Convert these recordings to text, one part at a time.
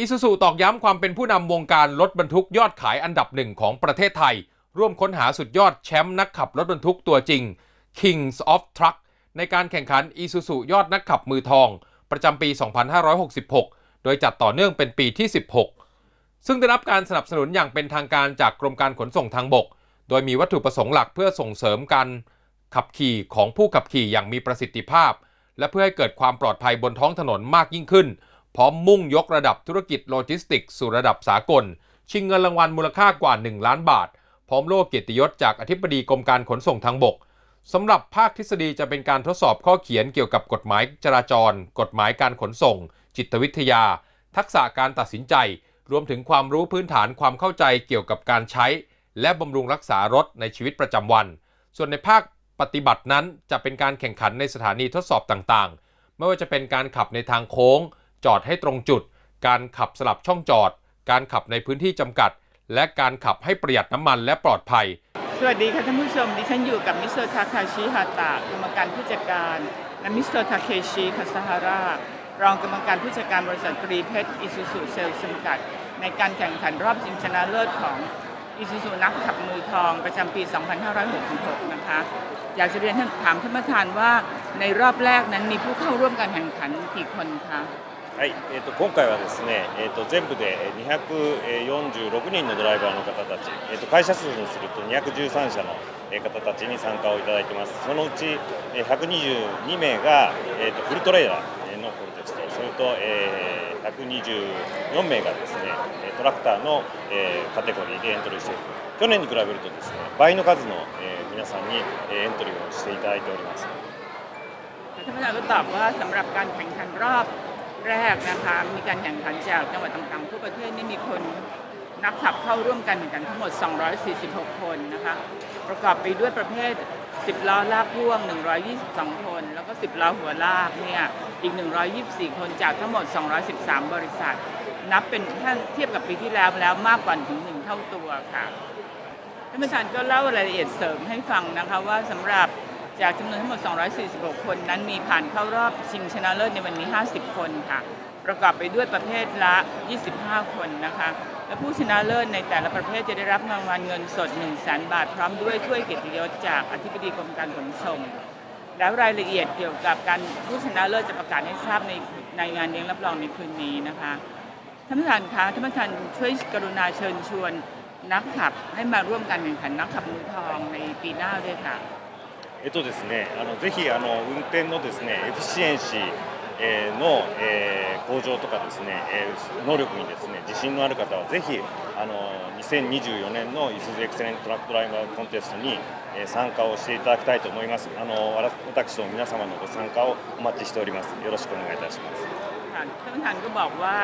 อีซูซูตอกย้ำความเป็นผู้นำวงการรถบรรทุกยอดขายอันดับหนึ่งของประเทศไทย ร่วมค้นหาสุดยอดแชมป์นักขับรถบรรทุกตัวจริง Kings of Truck ในการแข่งขันอีซูซูยอดนักขับมือทอง ประจำปี 2566 โดยจัดต่อเนื่องเป็นปีที่ 16 ซึ่งได้รับการสนับสนุนอย่างเป็นทางการจากกรมการขนส่งทางบก โดยมีวัตถุประสงค์หลักเพื่อส่งเสริมการขับขี่ของผู้ขับขี่อย่างมีประสิทธิภาพ และเพื่อให้เกิดความปลอดภัยบนท้องถนนมากยิ่งขึ้น พร้อมมุ่งยกระดับธุรกิจโลจิสติก สู่ระดับสากล ชิงเงินรางวัลมูลค่ากว่า 1 ล้านบาท พร้อมโล่เกียรติยศจากอธิบดีกรมการขนส่งทางบกสำหรับภาคทฤษฎีจะเป็นการทดสอบข้อเขียนเกี่ยวกับกฎหมายจราจร กฎหมายการขนส่ง จิตวิทยา ทักษะการตัดสินใจ รวมถึงความรู้พื้นฐานความเข้าใจเกี่ยวกับการใช้ และบำรุงรักษารถในชีวิตประจำวัน ส่วนในภาคปฏิบัตินั้นจะเป็นการแข่งขันในสถานีทดสอบต่างๆ ไม่ว่าจะเป็นการขับในทางโค้ง จอดให้ตรงจุด การขับสลับช่องจอด การขับในพื้นที่จำกัด และการขับให้ประหยัดน้ำมันและปลอดภัย สวัสดีค่ะท่านผู้ชม ดิฉันอยู่กับมิสเตอร์ทาคาชิฮาตะกรรมการผู้จัดการและมิสเตอร์ทาเคชิคาซาฮารารองกรรมการผู้จัดการบริษัทตรีเพชรอิซูซุเซลล์จำกัด ในการแข่งขันรอบชิงชนะเลิศของอิซูซุนักขับมือทองประจำปี 2566 นะคะ อยากจะเรียนท่านถามท่านประธานว่าในรอบแรกนั้นมีผู้เข้าร่วมการแข่งขันกี่คนคะ はい、えー、と今回はですね、えー、と全部で246人のドライバーの方たち、えー、と会社数にすると213社の方たちに参加をいただいてますそのうち122名が、えー、とフルトレーラーのコンテストそれと、えー124名がですねトラクターの、えカテゴリーでエントリーしている去年に比べるとですね倍の数の、え皆さんにえエントリーをしていただいております แรกนะคะ มีการแข่งขันจากจังหวัดต่างๆทั่วประเทศนี่มีคนนักขับเข้าร่วมกันแข่งขันทั้งหมด 246 คนนะคะ ประกอบไปด้วยประเภท 10 ล้อลากพ่วง 122 คน แล้วก็ 10 ล้อหัวลากเนี่ยอีก 124 คนจากทั้งหมด 213 บริษัท นับเป็นถ้าเทียบกับปีที่แล้วแล้วมากกว่าถึงหนึ่งเท่าตัวค่ะท่านประธานก็เล่ารายละเอียดเสริมให้ฟังนะคะว่าสำหรับ จากจำนวนทั้งหมด 246 คนนั้นมีผ่านเข้ารอบชิงชนะเลิศในวันนี้ 50 คนค่ะ ประกอบไปด้วยประเภทละ 25 คนนะคะ และผู้ชนะเลิศในแต่ละประเภทจะได้รับรางวัลเงินสด 1 0 0 0 0แบาท พร้อมด้วยถ้วยเกียรติยศจากอธิบดีกรมการขนส่ง แล้วรายละเอียดเกี่ยวกับการผู้ชนะเลิศจะประกาศให้ทราบในในงานเลี้ยงรับรองในคืนนี้นะคะท่านประธานคะท่านประธานช่วยกรุณาเชิญชวนนักขับให้มาร่วมการแข่งขันนักขับมือทองในปีหน้าด้วยค่ะ えっとですね、あのぜひあの運転のですねエフィシエンシーえーの、えー向上とかですね、えー能力にですね自信のある方はぜひあの2024年のイスズエクセレントトラックドライバーコンテストに、えー参加をしていただきたいと思います。あのわら私と皆様のご参加をお待ちしております。よろしくお願いいたします。 ค่ะท่านประธานก็บอกว่า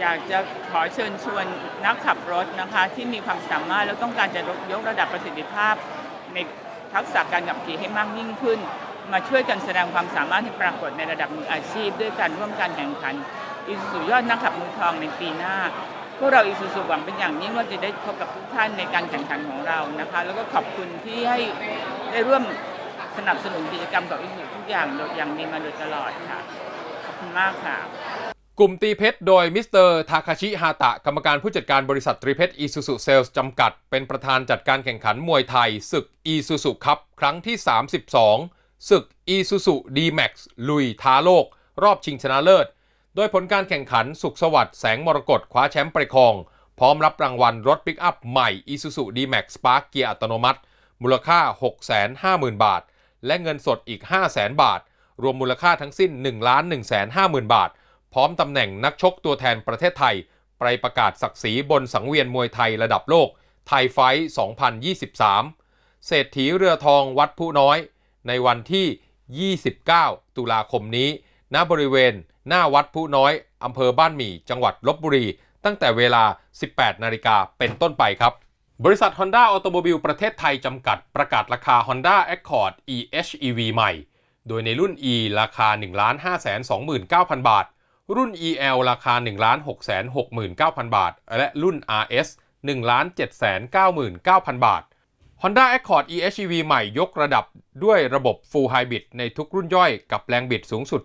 อยากจะขอเชิญชวนนักขับรถนะคะที่มีความสามารถแล้วต้องการจะยกระดับประสิทธิภาพ ใน ทักษะการขับขี่ให้มากยิ่งขึ้น มาช่วยกันแสดงความสามารถให้ปรากฏในระดับมืออาชีพ ด้วยการร่วมการแข่งขันอีซูซูยอดนักขับมือทองในปีหน้าพวกเราอีซูซูหวังเป็นอย่างยิ่งว่าจะได้พบกับทุกท่านในการแข่งขันของเรานะคะ แล้วก็ขอบคุณที่ให้ได้ร่วมสนับสนุนกิจกรรมกับอีซูซูทุกอย่างโดยอย่างดีมาโดยตลอดค่ะขอบคุณมากค่ะ กลุ่มตีเพชรโดยมิสเตอร์ทาคาชิฮาตะกรรมการผู้จัดการบริษัทตรีเพชรอีซูซุเซลส์จำกัด เป็นประธานจัดการแข่งขันมวยไทย ศึกอีซูซุคัพครั้งที่ 32 ศึกอีซูซุดีแม็กซ์ลุยท้าโลก รอบชิงชนะเลิศ โดยผลการแข่งขันสุขสวัสดิ์แสงมรกตคว้าแชมป์ไปครอง พร้อมรับรางวัลรถปิกอัพใหม่ Isuzu D-Max Spark เกียร์อัตโนมัติ มูลค่า 650,000 บาท และเงินสดอีก 500,000 บาท รวมมูลค่าทั้งสิ้น 1 1 5 0 0 0 0 บาท พร้อมตำแหน่งนักชกตัวแทนประเทศไทย ไปประกาศศักดิ์ศรีบนสังเวียนมวยไทยระดับโลก ไทยไฟท์2023 เศรษฐีเรือทองวัดผู้น้อย ในวันที่ 29 ตุลาคมนี้ ณ บริเวณ หน้าวัดผู้น้อยอำเภอบ้านหมี่ จังหวัดลบบุรี ตั้งแต่เวลา 18 นาฬิกาเป็นต้นไปครับ บริษัท Honda Automobile ประเทศไทยจำกัดประกาศราคา Honda Accord EHEV ใหม่ โดยในรุ่น E ราคา 1,529,000 บาท รุ่น EL ราคา 1,669,000 บาท และรุ่น RS 1,799,000 บาท Honda Accord EHEV ใหม่ยกระดับด้วยระบบ Full Hybrid ในทุกรุ่นย่อยกับแรงบิดสูงสุด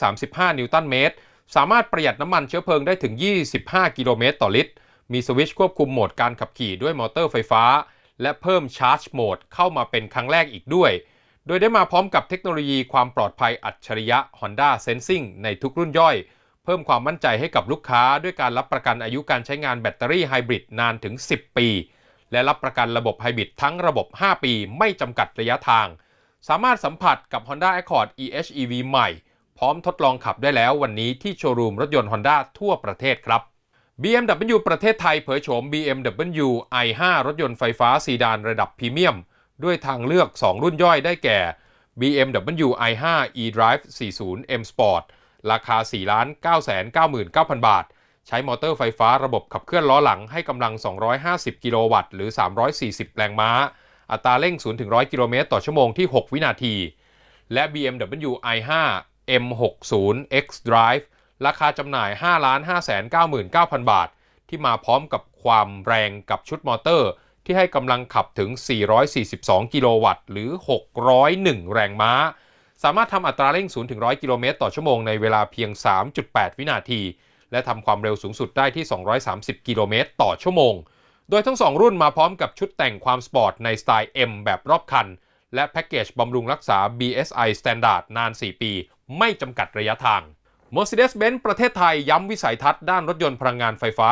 335 นิวตันเมตร สามารถประหยัดน้ำมันเชื้อเพลิงได้ถึง 25 กิโลเมตรต่อลิตร มีสวิตช์ควบคุมโหมดการขับขี่ด้วยมอเตอร์ไฟฟ้า และเพิ่มชาร์จโหมดเข้ามาเป็นครั้งแรกอีกด้วย โดยได้มาพร้อมกับเทคโนโลยีความปลอดภัยอัจฉริยะ Honda Sensing ในทุกรุ่นย่อย เพิ่มความมั่นใจให้กับลูกค้าด้วยการรับประกันอายุการใช้งานแบตเตอรี่ไฮบริดนานถึง 10 ปี และรับประกันระบบไฮบริดทั้งระบบ 5 ปี ไม่จำกัดระยะทาง สามารถสัมผัสกับ Honda Accord EHEV ใหม่ พร้อมทดลองขับได้แล้ววันนี้ที่โชว์รูมรถยนต์ Honda ทั่วประเทศครับ BMW ประเทศไทยเผยโฉม BMW i5 รถยนต์ไฟฟ้าซีดานระดับพรีเมียม ด้วยทางเลือก 2 รุ่นย่อยได้แก่ BMW i5 eDrive 40 M Sport ราคา4 999,000บาท ใช้มอเตอร์ไฟฟ้าระบบขับเคลื่อนล้อหลังให้กำลัง 250 กิโลวัตต์ หรือ 340 แรงม้า อัตราเร่ง 0-100 กิโลเมตรต่อชั่วโมงที่ 6 วินาที และ BMW i5 M60 X Drive ราคาจำหน่าย 5 599,000บาท ที่มาพร้อมกับความแรงกับชุดมอเตอร์ ที่ให้กำลังขับถึง 442 กิโลวัตต์ หรือ 601 แรงม้า สามารถทำอัตราเร่ง0-100 กิโลเมตรต่อชั่วโมงในเวลาเพียง 3.8 วินาที และทำความเร็วสูงสุดได้ที่ 230 กิโลเมตรต่อชั่วโมง โดยทั้ง 2 รุ่นมาพร้อมกับชุดแต่งความสปอร์ตในสไตล์ M แบบรอบคัน และแพ็กเกจบำรุงรักษา BSI Standard นาน 4 ปี ไม่จำกัดระยะทาง Mercedes-Benz ประเทศไทยย้ำวิสัยทัศน์ด้านรถยนต์พลังงานไฟฟ้า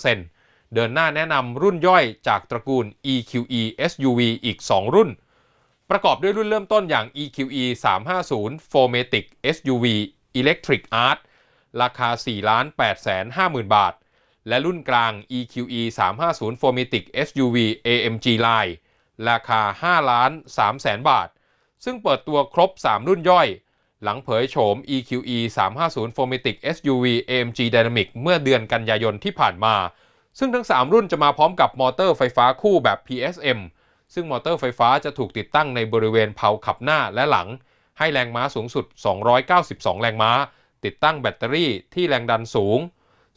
100%เดินหน้าแนะนำรุ่นย่อยจากตระกูล EQE SUV อีก 2 รุ่น ประกอบด้วยรุ่นเริ่มต้นอย่าง EQE 350 4matic SUV Electric Art ราคา 4 8 5 0 0 0 บาท และรุ่นกลาง EQE 350 4matic SUV AMG Line ราคา5ล้าน3แสนบาท ซึ่งเปิดตัวครบ 3 รุ่นย่อย หลังเผยโฉม EQE 350 4matic SUV AMG Dynamic เมื่อเดือนกันยายนที่ผ่านมา ซึ่งทั้ง 3 รุ่นจะมาพร้อมกับมอเตอร์ไฟฟ้าคู่แบบ PSM ซึ่งมอเตอร์ไฟฟ้าจะถูกติดตั้งในบริเวณเพาขับหน้าและหลัง ให้แรงม้าสูงสุด 292 แรงม้า ติดตั้งแบตเตอรี่ที่แรงดันสูง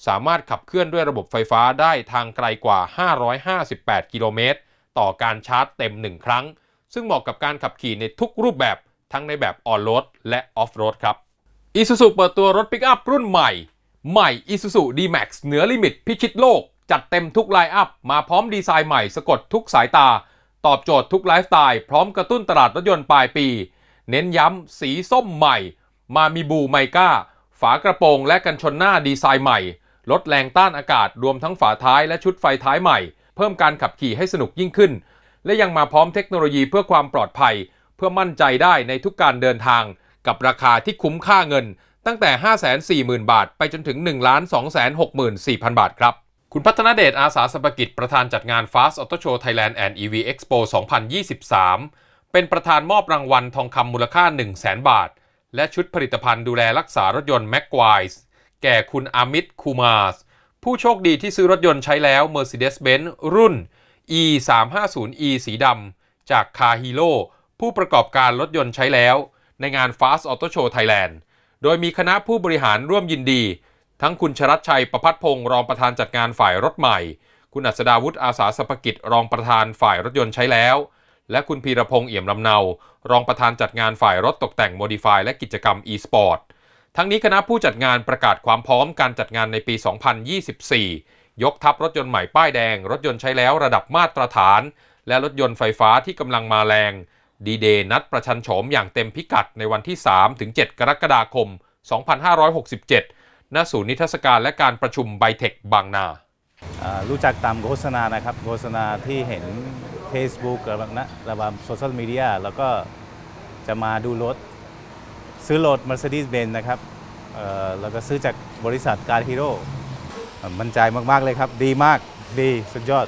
สามารถขับเคลื่อนด้วยระบบไฟฟ้าได้ทางไกลกว่า 558 กิโลเมตร ต่อการชาร์จเต็ม 1 ครั้ง ซึ่งเหมาะกับการขับขี่ในทุกรูปแบบทั้งในแบบออนโรดและออฟโรดครับ Isuzu เปิดตัวรถปิกอัพรุ่นใหม่ ใหม่ Isuzu D-Max เหนือลิมิตพิชิตโลก จัดเต็มทุกไลน์อัพ มาพร้อมดีไซน์ใหม่สะกดทุกสายตา ตอบโจทย์ทุกไลฟ์สไตล์พร้อมกระตุ้นตลาดรถยนต์ปลายปี เน้นย้ำสีส้มใหม่ มามีบูไมก้า ฝากระโปรงและกันชนหน้าดีไซน์ใหม่ ลดแรงต้านอากาศรวมทั้งฝาท้ายและชุดไฟท้ายใหม่ เพิ่มการขับขี่ให้สนุกยิ่งขึ้น และยังมาพร้อมเทคโนโลยีเพื่อความปลอดภัย เพื่อมั่นใจได้ในทุกการเดินทาง กับราคาที่คุ้มค่าเงิน ตั้งแต่ 540,000 บาท ไปจนถึง 1 2 6 4 0 0 0 บาทครับ คุณพัฒนาเดชอาสาสปกิจประธานจัดงาน Fast Auto Show Thailand and EV Expo 2023 เป็นประธานมอบรางวัลทองคำมูลค่า 1 0 0 0 0 0 บาท และชุดผลิตภัณฑ์ดูแลรักษารถยนต์ m a g w i s e แก่คุณอามิตคูมาสผู้โชคดีที่ซื้อรถยนต์ใช้แล้ว Mercedes-Benz รุ่น E 3 5 0 E สีดำจาก Car Hero ผู้ประกอบการรถยนต์ใช้แล้ว ในงาน Fast Auto Show Thailand โดยมีคณะผู้บริหารร่วมยินดี ทั้งคุณชรัชชัยประพัฒพงศ์รองประธานจัดงานฝ่ายรถใหม่ คุณอัศดาวุฒิอาสาสปกิจรองประธานฝ่ายรถยนต์ใช้แล้ว และคุณพีรพงศ์เอี่ยมลำเนา รองประธานจัดงานฝ่ายรถตกแต่งโมดิฟายและกิจกรรม e-sport ทั้งนี้คณะผู้จัดงานประกาศความพร้อมการจัดงานในปี 2024 ยกทัพรถยนต์ใหม่ป้ายแดง รถยนต์ใช้แล้วระดับมาตรฐาน และรถยนต์ไฟฟ้าที่กำลังมาแรงดีเดย์นัดประชันโฉมอย่างเต็มพิกัดในวันที่ 3-7 กรกฎาคม 2567 ณศูนย์นิทรรศการและการประชุมไบเทคบางนารู้จักตามโฆษณานะครับ โฆษณาที่เห็น Facebook กับนะระบำโซเชียลมีเดียแล้วก็จะมาดูรถ ซื้อรถ Mercedes-Benz นะครับแล้วก็ซื้อจากบริษัทการฮีโร่มันใจมาก ๆ เลยครับ ดีมากดีสุดยอด